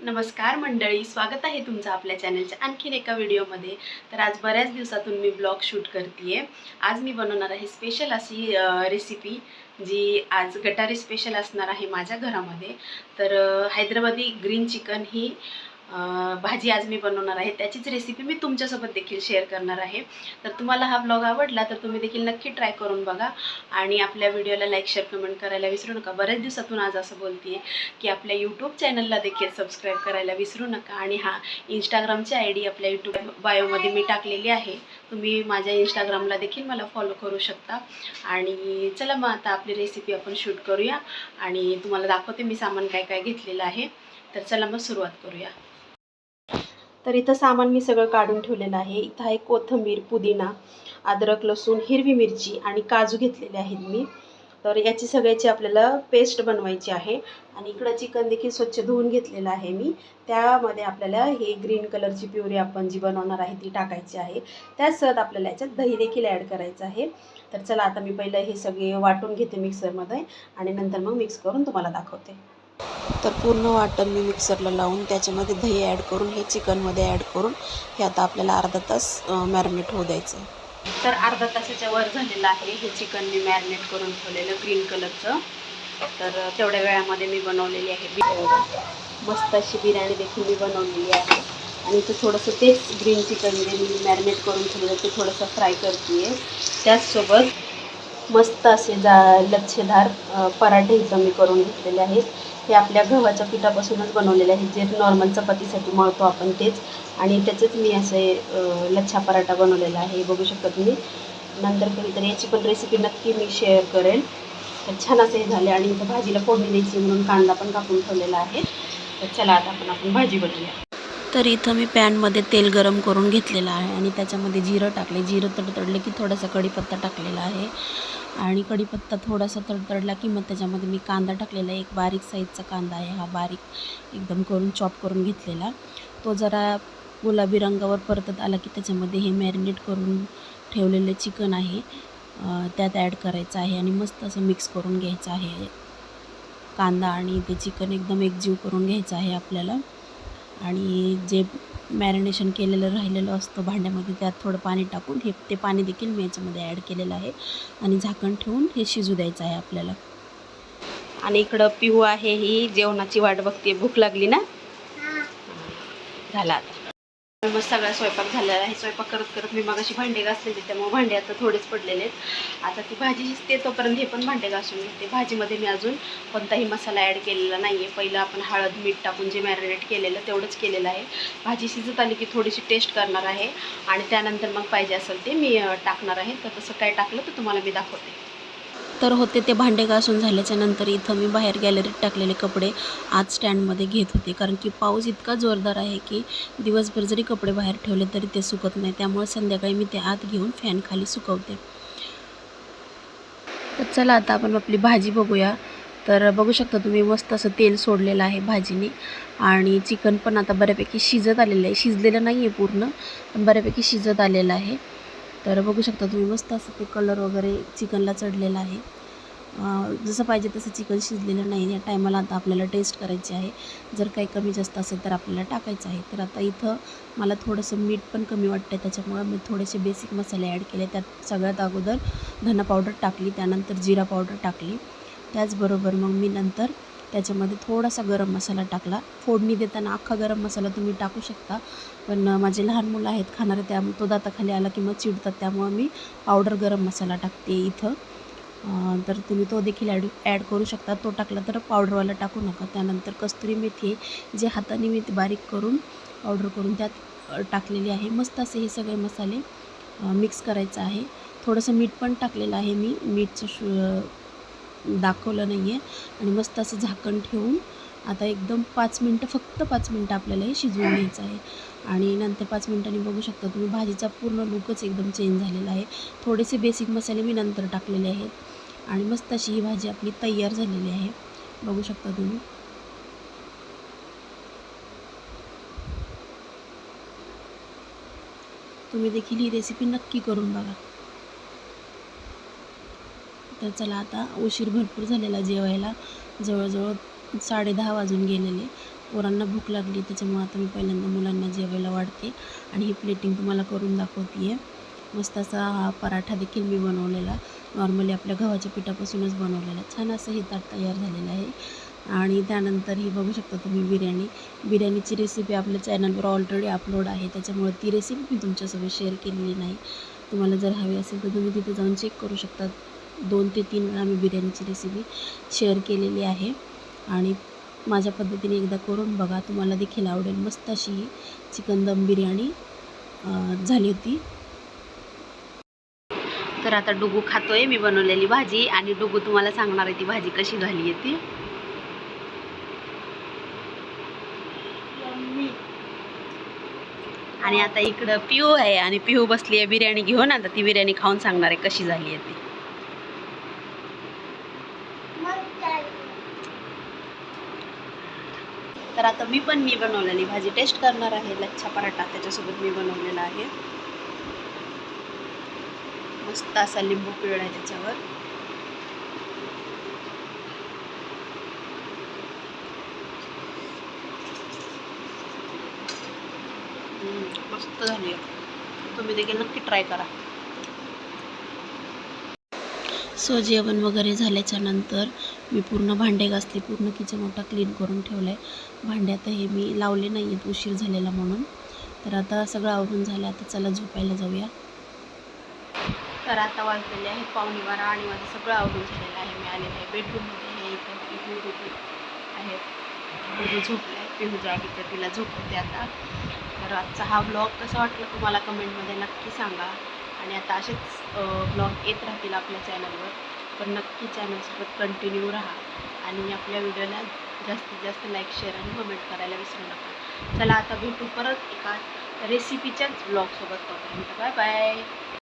नमस्कार मंडळी स्वागत आहे तुमचं आपल्या चॅनलच्या आणखीन एका व्हिडिओमध्ये तर आज बऱ्याच दिवसातून मी ब्लॉग शूट करते आज मी बनवणार आहे स्पेशल अशी रेसिपी जी आज गटारी स्पेशल असणार आहे माझ्या घरामध्ये. तर हैदराबादी ग्रीन चिकन ही भाजी आज मी बनवणार आहे. त्याचीच रेसिपी मी तुमच्यासोबत देखील शेअर करणार आहे. तर तुम्हाला हा ब्लॉग आवडला तर तुम्ही देखील नक्की ट्राय करून बघा. आणि आपल्या व्हिडिओला लाईक शेअर कमेंट करायला विसरू नका. बऱ्याच दिवसातून आज असं बोलते की आपल्या यूट्यूब चॅनलला देखील सबस्क्राईब करायला विसरू नका. आणि हा इंस्टाग्रामची आय डी आपल्या यूट्यूब बायोमध्ये मी टाकलेली आहे. तुम्ही माझ्या इंस्टाग्रामला देखील मला फॉलो करू शकता. आणि चला मग आता आपली रेसिपी आपण शूट करूया. आणि तुम्हाला दाखवते मी सामान काय काय घेतलेलं आहे. तर चला मग सुरुवात करूया. तर इथं सामान मी सगळं काढून ठेवलेलं आहे. इथं आहे कोथिंबीर पुदिना अद्रक लसूण हिरवी मिरची आणि काजू घेतलेले आहेत मी. तर याची सगळ्याची आपल्याला पेस्ट बनवायची आहे आणि इकडं चिकन देखील स्वच्छ धुवून घेतलेलं आहे मी. त्यामध्ये आपल्याला हे ग्रीन कलरची प्युरी आपण जी बनवणार आहे ती टाकायची आहे. त्यासोबत आपल्याला याच्यात दही देखील ॲड करायचं आहे. तर चला आता मी पहिलं हे सगळे वाटून घेते मिक्सरमध्ये आणि नंतर मग मिक्स करून तुम्हाला दाखवते. तर पूर्ण वाटण मी मिक्सरला लावून त्याच्यामध्ये दही ॲड करून हे चिकनमध्ये ॲड करून हे आता आपल्याला अर्धा तास मॅरिनेट होऊ द्यायचं तर अर्धा तासाच्या वर झालेलं आहे. हे चिकन मी मॅरिनेट करून ठेवलेलं ग्रीन कलरचं तर तेवढ्या वेळामध्ये मी बनवलेली आहे बिर्याणी. मस्त अशी बिर्याणी देखील मी बनवलेली आहे. आणि ते थोडंसं तेच ग्रीन चिकन जे मी मॅरिनेट करून ठेवलेलं ते थोडंसं फ्राय करते आहे त्याचसोबत मस्त असे जा लच्छेदार पराठे इथं मी करून घेतलेले आहेत. हे आपल्या गव्हाच्या पिठापासूनच बनवलेले आहेत जे नॉर्मल चपातीसाठी मळतो आपण तेच. आणि त्याचेच मी असे लच्छा पराठा बनवलेला आहे. बघू शकता तुम्ही. नंतर कधीतरी याची पण रेसिपी नक्की मी शेअर करेल. तर छान असे हे झाले आणि इथं भाजीला फोडणी द्यायची म्हणून कांदा पण कापून ठेवलेला आहे. तर चला आता आपण आपण भाजी बनवूया. तर इथं मी पॅनमध्ये तेल गरम करून घेतलेलं आहे आणि त्याच्यामध्ये जिरं टाकले जिरं तडतडले की थोडासा कढीपत्ता टाकलेला आहे. आणि कढीपत्ता थोडासा तडतडला की मग त्याच्यामध्ये मी कांदा टाकलेला आहे. एक बारीक साईजचा कांदा आहे हा बारीक एकदम करून चॉप करून घेतलेला. तो जरा गुलाबी रंगावर परतत आला की त्याच्यामध्ये हे मॅरिनेट करून ठेवलेलं चिकन आहे. त्यात ॲड करायचं आहे आणि मस्त असं मिक्स करून घ्यायचं आहे. कांदा आणि ते चिकन एकदम एकजीव करून घ्यायचं आहे आपल्याला. आणि जे मॅरिनेशन केलेलं राहिलेलं असतं भांड्यामध्ये त्यात थोडं पाणी टाकून हे ते पाणी देखील मी याच्यामध्ये ॲड केलेलं आहे. आणि झाकण ठेवून हे शिजू द्यायचं आहे आपल्याला. आणि इकडं पिहू आहे ही जेवणाची वाट बघते भूक लागली ना? झाला आता. मग सगळा स्वयंपाक झालेला आहे. स्वयंपाक करत करत मी मग अशी भांडे घासलेली त्यामुळे भांडे आता थोडेच पडलेले आहेत. आता ती भाजी शिजते तोपर्यंत हे पण भांडे घासून घेते. भाजीमध्ये मी अजून कोणताही मसाला ॲड केलेला नाही आहे पहिलं आपण हळद मीठ टाकून जे मॅरिनेट केलेलं तेवढंच केलेलं आहे. भाजी शिजत आली की थोडीशी टेस्ट करणार आहे. आणि त्यानंतर मग पाहिजे असेल ते मी टाकणार आहे. तर तसं काय टाकलं तर तुम्हाला मी दाखवते. तर होते ते भांडे घासून झाल्याच्यानंतर इथं मी बाहेर गॅलरीत टाकलेले कपडे आज स्टँडमध्ये घेत होते. कारण की पाऊस इतका जोरदार आहे की दिवसभर जरी कपडे बाहेर ठेवले तरी ते सुकत नाही. त्यामुळे संध्याकाळी मी ते आत घेऊन फॅन खाली सुकवते. तर चला आता आपण आपली भाजी बघूया. तर बघू शकता तुम्ही मस्त असं तेल सोडलेलं आहे भाजीने. आणि चिकन पण आता बऱ्यापैकी शिजत आलेलं आहे. शिजलेलं नाही आहे पूर्ण पण बऱ्यापैकी शिजत आलेलं आहे. तर बघू शकता तुम्ही मस्त असं ते कलर वगैरे चिकनला चढलेला आहे. जसं पाहिजे तसं चिकन शिजलेलं नाही. या टायमाला आता आपल्याला टेस्ट करायची आहे. जर काही कमी जास्त असेल तर आपल्याला टाकायचं आहे. तर आता इथं मला थोडंसं मीठ पण कमी वाटतं आहे त्याच्यामुळं मी थोडेसे बेसिक मसाले ॲड केले. त्यात सगळ्यात अगोदर धना पावडर टाकली. त्यानंतर जिरा पावडर टाकली. त्याचबरोबर मग मी नंतर त्याच्यामध्ये थोडासा गरम मसाला टाकला. फोडणी देताना अख्खा गरम मसाला तुम्ही टाकू शकता. पण माझे लहान मुलं आहेत खाणारे त्या तो दाताखाली आला की मग चिडतात. त्यामुळं मी पावडर गरम मसाला टाकते इथं. तर तुम्ही तो देखील ॲड ॲड करू शकता. तो टाकला तर पावडरवाला टाकू नका. त्यानंतर कस्तुरी मेथी जे हाताने मी ते बारीक करून पावडर करून त्यात टाकलेली आहे. मस्त असे हे सगळे मसाले मिक्स करायचं आहे. थोडंसं मीठ पण टाकलेलं आहे मी. मीठचं शु दाखवलं नाही आहे आणि मस्त असं झाकण ठेवून आता एकदम पाच मिनटं फक्त पाच मिनटं आपल्याला हे शिजवून घ्यायचं आहे. आणि नंतर पाच मिनटांनी बघू शकता तुम्ही भाजीचा पूर्ण लुकच एकदम चेंज झालेला आहे. थोडेसे बेसिक मसाले मी नंतर टाकलेले आहेत. आणि मस्त अशी ही भाजी आपली तयार झालेली आहे. बघू शकता तुम्ही. तुम्ही देखील ही रेसिपी नक्की करून बघा. तर चला आता उशीर भरपूर झालेला जेवायला. जवळजवळ साडे दहा वाजून गेलेले. पोरांना भूक लागली त्याच्यामुळे आता मी पहिल्यांदा मुलांना जेवायला वाढते. आणि ही प्लेटिंग तुम्हाला करून दाखवते आहे मस्त असा हा पराठा देखील मी बनवलेला. नॉर्मली आपल्या गव्हाच्या पिठापासूनच बनवलेला. छान असं हे ताट तयार झालेलं आहे. आणि त्यानंतर ही बघू शकता तुम्ही बिर्याणी. बिर्याणीची रेसिपी आपल्या चॅनलवर ऑलरेडी अपलोड आहे. त्याच्यामुळे ती रेसिपी मी तुमच्यासोबत शेअर केलेली नाही. तुम्हाला जर हवी असेल तर तुम्ही तिथे जाऊन चेक करू शकता. दोन ते तीन वेळा मी बिर्याणीची रेसिपी शेअर केलेली आहे. आणि माझ्या पद्धतीने एकदा करून बघा तुम्हाला देखील आवडेल. मस्त अशी चिकन दम बिर्याणी झाली होती. तर आता डुगू खातोय मी बनवलेली भाजी. आणि डुगू तुम्हाला सांगणार आहे ती भाजी कशी झाली आहे ती. आणि आता इकडं पिहू आहे. आणि पिहू बसली आहे बिर्याणी घेऊन. आता ती बिर्याणी खाऊन सांगणार आहे कशी झाली आहे ती. तर आता मी पण मी बनवलेली भाजी. टेस्ट करणार आहे. लच्छा पराठा त्याच्यासोबत मी बनवलेला आहे. मस्त असा लिंबू पिळ आहे त्याच्यावर. मस्त झाली. आहे तुम्ही देखील नक्की ट्राय करा. सो जेवण वगैरे झाल्याच्यानंतर मी पूर्ण भांडे घासले पूर्ण किचन ओटा क्लीन करून ठेवलं आहे भांडे आता हे मी लावले नाही आहेत उशीर झालेला म्हणून. तर आता सगळं आवरून झालं आता चला झोपायला जाऊया. तर आता वाजलेले आहे पावणे बारा आणि माझं सगळं आवरून झालेलं आहे. मी आलेलं आहे बेडरूममध्ये हे इथं पिहू आहे. पिहू झोपलं आहे पिहू जागी तर तिला झोपते आता. तर आजचा हा ब्लॉग कसा वाटला तुम्हाला कमेंटमध्ये नक्की सांगा. आणि आता असेच ब्लॉग येत राहतील आपल्या चॅनलवर पण नक्की चॅनलसोबत कंटिन्यू राहा आणि आपल्या व्हिडिओला जास्तीत जास्त लाईक शेअर आणि कमेंट करायला विसरू नका. चला आता भेटू परत एका रेसिपीच्याच ब्लॉगसोबत तोपर्यंत. Bye bye